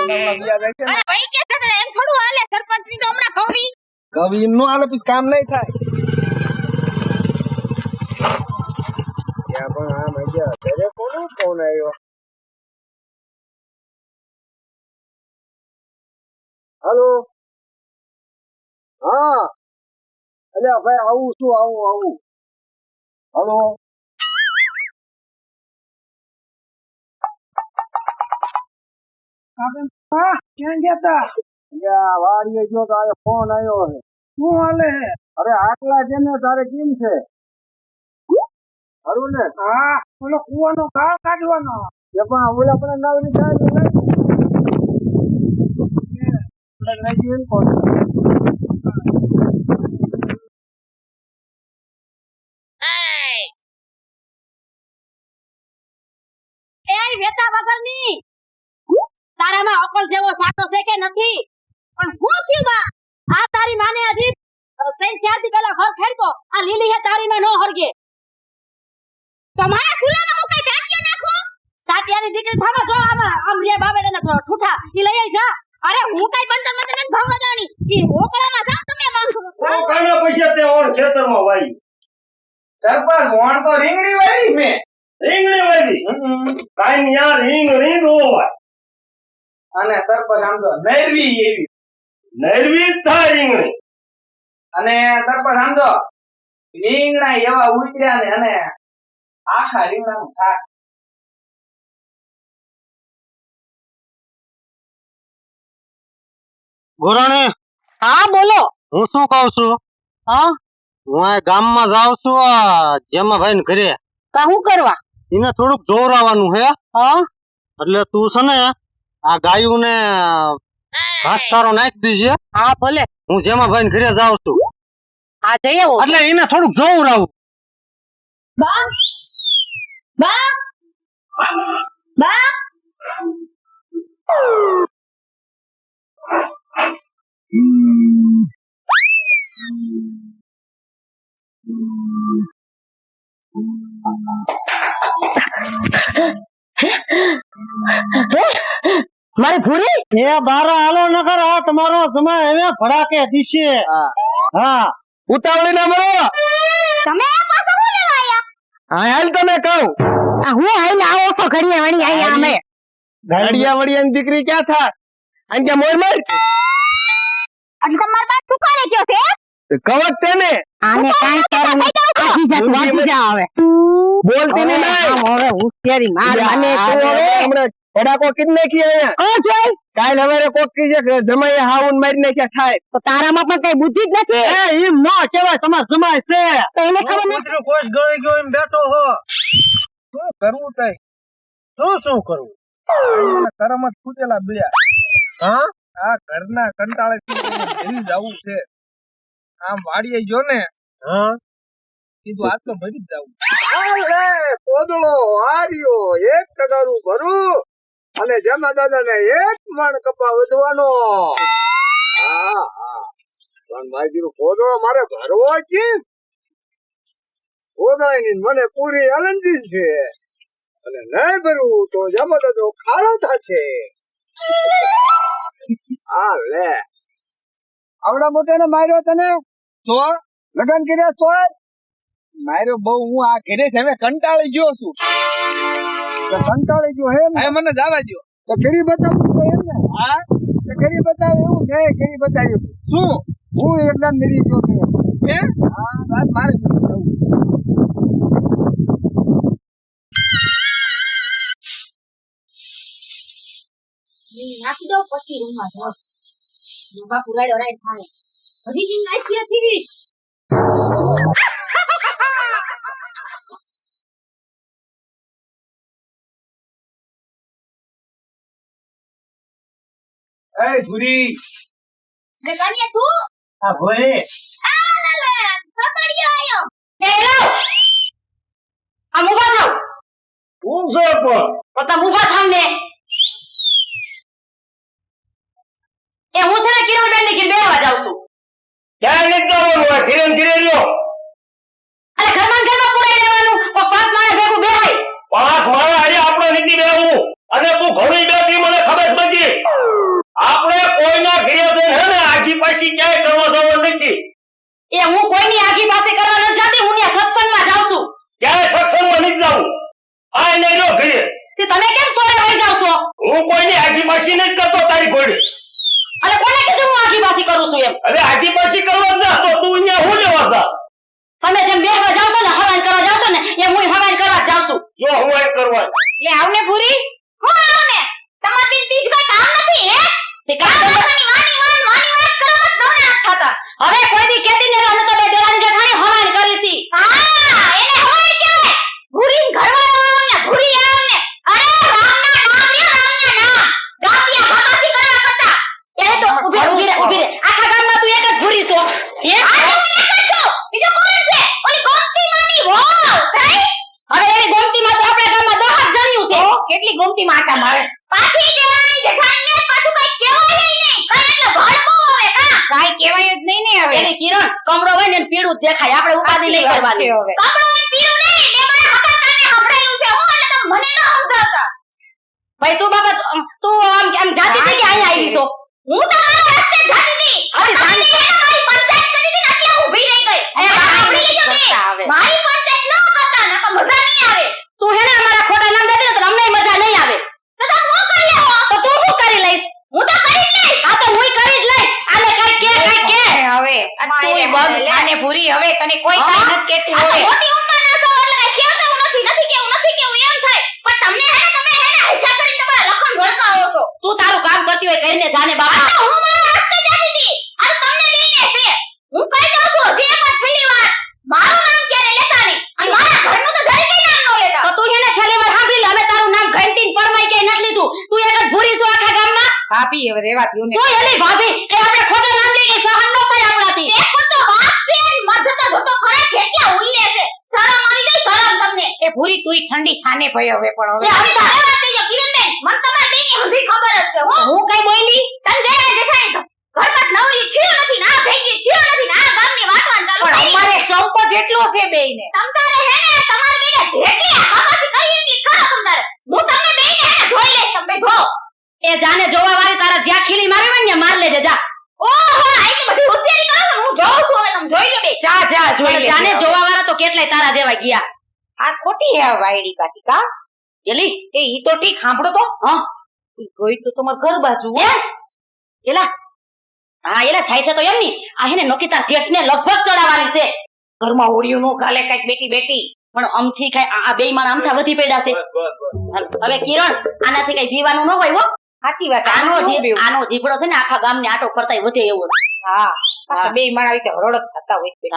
અરે ભાઈ કે છે એમ થોડું હાલે સરપંચની તો હમણાં કવિ. કવિ નો હાલે પછી કામ નહીં થાય. ત્યાં પણ આ મજા ઘરે કોનો ફોન આવ્યો? હાલો? હા. અલ્યા ભાઈ આવું શું આવું આવું? હાલો? હા ક્યાં ગયા તા? વાડીએ ગયો તો આ ફોન આવ્યો છે શું હાલે અરે આટલા છે ને તારે કેમ છે? ખરું ને? હા ઓલો કુવાનો ગાળ કાઢવાનો. એ પણ ઓલા પણ નવની? કોણ એ વેતા વગરની! તારામાં અકલ જેવો સાટો છે કે નથી? પણ હું થયું બા, આ તારી માને હજી સૈન ચારથી પેલા ઘર ખેડતો, આ લીલી હે તારી માં નો હરગે તો મારા ચૂલામાં હું કઈ ટાટિયા નાખું? સાટિયાની દીકરી થાવા જો આમાં, આમ રે બાબેડે ને ઠૂઠા, ઈ લઈ આઈ જા. અરે હું કઈ બંદર મત નથી ભાવવા જાણી ઈ ઓકળામાં જાવ તમે ઓ કાના પૈસા તે ઓર ખેતરમાં વાઈ? સરપંચ વણ તો રીંગણી વાળી મે રીંગણી વાળી કાઈ યાર રીંગ રીંગ હોય અને સરપંચ આમ તો નૈરવી એવી. નૈરવી થાય રીંગણી. અને સરપંચ આમ તો રીંગણા એવા ઉતર્યા ને અને આખા રીંગણાનું થાક. ગોરાણી હા બોલો. હું શું કઉ છું? હા. હું આ ગામમાં જાઉં છું આ જેમાં ભાઈ ઘરે. કા હું કરવા? એને થોડુંક દોરાવાનું હે. હા. એટલે તું છે ને આ ગાયું ને ઘાસચારો નાખી દીજે હા ભલે. હું જેમાં ભાઈ ઘરે જાઉં છું. હા જઈએ એટલે એને થોડુંક જોવરાવું બા બા બા. મારી ભૂરી? એ બારા હાલો નગર આ તમારો સમય હવે ફડાકે દીશે. હા. ઉતાવળી ના મરો. તમે આ પાછા હું લેવા આયા હા હાલ તમે કહું. આ હું હાલ આવો છો ઘડીએ વણી આયા અમે ગાડિયા વડિયાની દીકરી ક્યાં થાય આમ કે મોર માર એટલે તમાર બાપ સુકારે ગયો છે? કવત તેને આને કાઈ કરો આખી જાત વાગી જા હવે. બોલતી નહીં હવે હોશિયારી માર મને તું હવે હમણાં કોકી નાખી અહીંયા. ઓ જોઈ. કાલ હવારે કોકી કીજે જમાઈ હાઉન મારી નાખ્યા થાય. તો તારામાં પણ કઈ બુદ્ધિ જ નથી? એ એમ ન કહેવાય તમાર જમાય છે. તો એને ખબર નથી કૂતરું કોષ ગળી ગયો એમ બેઠો હો. શું કરવું તઈ? શું શું કરવું કરમ જ ફૂટેલા બીયા હા? આ ઘરના કંટાળે ઘેરી જવું છે. આમ વાડીએ ગયો ને હા? કીધું આજ તો ભરી જ જવું. કોદળો હાર્યો એક ટગારું ભરું. અને જેમાં દાદા ને એક મણ કપા વધવાનો. હા હા. પણ મારી મારે ભરવો કોદળાની મને પૂરી આનંદી છે. અને નહીં ભરવું તો જમા દાદો ખાડો થશે. આ લે. આવડા મોટાને માર્યો તને? તો? લગન કર્યા તો માર્યો બહુ, હું આ ઘરે હવે કંટાળી ગયો છું. કંટાળી ગયો હે હવે મને જવા દો તો કરી બતાવું તો એમ ને? હા? તો કરી બતાવ એવું? છે કરી બતાવ્યું. શું? હું એકદમ મેરી ગયો છું હે? હા વાત મારે નાખી દો પછી રૂમમાં જાઓ. બાપુ રાડ્યો રાડ થાય હજી નાખી હતી એ ભૂરી કે કન્યા તું? આ ભોય. આ લે લે સતડિયો આયો. એ લો. આમ ઊભા થાવ. હું છે પણ. તો તમે ઊભા થાવ ને. એ હું છે ને કિરણ બેન ને ઘેર બેહવા જાઉં છું. ક્યાં નથી હોય ધીરે ને ધીરે રહ્યો અરે ઘરમાં ને ઘરમાં પુરાઈ રહેવાનું કોઈ પાંચ માણસ ભેગું બેહાય પાંચ માળા આજે આપણે નીતિ રહેવું અને તું ઘણી બેઠી મને ખબર જ નથી એ હું કોઈની આગી પાસે કરવા ન જાતી હું ત્યાં સત્સંગમાં જાઉં છું. ક્યારે સત્સંગમાં નથી જાઉં? આ એને રહ્યો ઘરે. તે તમે કેમ સોરે વહી જાવ છો? હું કોઈની આગી પાછી નથી કરતો તારી ઘોડે. અરે કોને કીધું હું આગી પાસી કરું છું એમ? અરે આગી પાછી કરવા જા તો તું અહીંયા હું લેવા જા? તમે જેમ બે જાવ છો ને હવાન કરવા જાવ છો ને એમ હું હવાન કરવા જાવ છું. જો હું એ કરવા. લે આવને પૂરી હું આવને તમાર બિન બીજ કોઈ કામ નથી હે? તે કામ કરવાની વાની વાન વાની વાત કરો મત તમને હાથ થાતા. હવે કોઈ દી કેતી ને અમે તો બે દેરાની જેઠાણી હવાન કરી હતી હા એને હવાન કહેવાય ભૂરી ઘરવાળો આવ ને ભૂરી આવ ને અરે રામના નામ રે રામના નામ ગાપિયા ભાગાસી કરવા કરતા એને તો ઊભી રે, ઊભી રે ઊભી રે આખા ગામમાં તું એક જ ભૂરી છો હે આ તો હું એક જ છું બીજો કોણ છે ઓલી ગોમતી માની વહુ થઈ હવે એવી ગોમતીમાં તો આપણા ગામમાં દહ જ જણ્યું છે કેટલી ગોમતીમાં આટા મારે પાછી દેવાની જેઠાણીને પાછું કઈ કહેવાય નહીં કઈ એટલે ભડકો આવે કા કાંઈ કહેવાય જ નહીં ને હવે કમરો હોય ને પીળું દેખાય. આપણે ઉપાધિ નહીં વાત કરવાની. હવે. કમળો હોય પીળું નહીં મેં મારા હકા કાને સંભળાયું છે. હું એટલે તમે મને ન સમજાવતા. ભાઈ તું બાબા તું- તું આમ આમ જાતી થઈ કે અહીંયા આવી છો. હું તો મારા રસ્તે જાતી હતી. અરે જાણી છે ને મારી પંચાયત કરી હતી ને એટલે હું ઊભી રહી ગઈ અરે કાંઈ સાંભળી નથી લેજો કરતા બે. હવે. મારી પંચાયત ન કરતા નકર મજા નહીં આવે તું હે ને અમારા ખોટા નામ દેતી ને તો અમને મજા નહીં આવે તો તમે હું કરી લેવો તો તું શું કરી લઈશ હું તો કરી જ લઈશ હા તો હું કરી જ લઈશ આને કઈ કે કઈ કે હવે આ તુંય આને ભૂરી હવે તને કોઈ? કાંઈ નથી કહેતું હવે. મોટી ઉંમરના છો એટલે કઈ કહેતા હું નથી નથી કેવું નથી કેવું એમ થાય. પણ તમને હે ને તમે હે ને હૈજા કરીને તમારા લખણ ભડકાવો છો. તું તારું કામ કરતી હોય કરીને જાને બાપા. તો હું મારા રસ્તે જતી હતી. અરે તમને લઈને છે. હું કહી દઉં છું જે એક છેલ્લી વાર. મારું નામ ક્યારે લેતા નહીં? અને મારા ઘરનું તો ઘરે કઈ નામ ન લેતા? તો તું એને ને છેલ્લી વાર સાંભળી લે અમે તારું નામ ઘંટીન પરમાઈ ક્યાંય નથી લીધું. તું એક જ ભૂરી છો આખા ગામમાં. ભાભી હવે રેવા દો ને. શું એલી ભાભી? કે આપણે ખોટા નામ લઈ ગઈ સહન ન થાય આપણાથી ને જોતો ખરા કેટલા ઉલ્લે છે. શરમ આવી ગઈ શરમ તમને. એ ભૂરી તુઈ ઠંડી થાને ભઈ હવે પણ હવે. હવે તારે વાત થઈ કિરણબેન મને તમાર બેની હંધી ખબર જ છે હો. હું કઈ બોલી? તન જરા દેખાય ઘરમાં નવરી છીયો નથી ના ભેગી છીયો નથી ના ગામની વાટવાન ચાલુ પણ અમારે સંપ જેટલો છે બેયને. તમ તારે હે ને તમાર બેને જેટલી હાબાસી કરી એટલી કરો તમ તારે હું તમને બેયને હે ને જોઈ લઈશ તમે જો. એ જાને જોવા વાળી તારા જ્યાં ખીલી મારે ને માર લેજે જા. ઓહો આઈ બધી હોશિયારી કરો ને હું જોઉં છું હવે તમે જોઈ લો બે. જા જા જોઈ પણ લે જાને જોવા વાળા તો કેટલાય તારા જેવા ગયા. આ ખોટી હે વાયડી પાછી કા? એલી એ ઈ તો ઠીક સાંભળો તો. હા. ઈ ગઈ તો તમાર ઘર બાજુ હો. એ એલા હા એલા થાય છે તો એમ ની. આ હે ને નોકી તાર લગભગ ચડાવવાની છે. ઘરમાં ઓળિયું નો કાલે કંઈક બેટી બેટી પણ અમથી કઈ આ બે માણ આમથા વધી પડ્યા છે. હવે કિરણ આનાથી કઈ પીવાનું ન હોય હો. સાચી વાત આનો બેવું. આનો જીભડો છે ને આખા ગામને આટો ફરતાય વધે એવો છે. હા બે માણા રીતે હરડત થતા હોય છે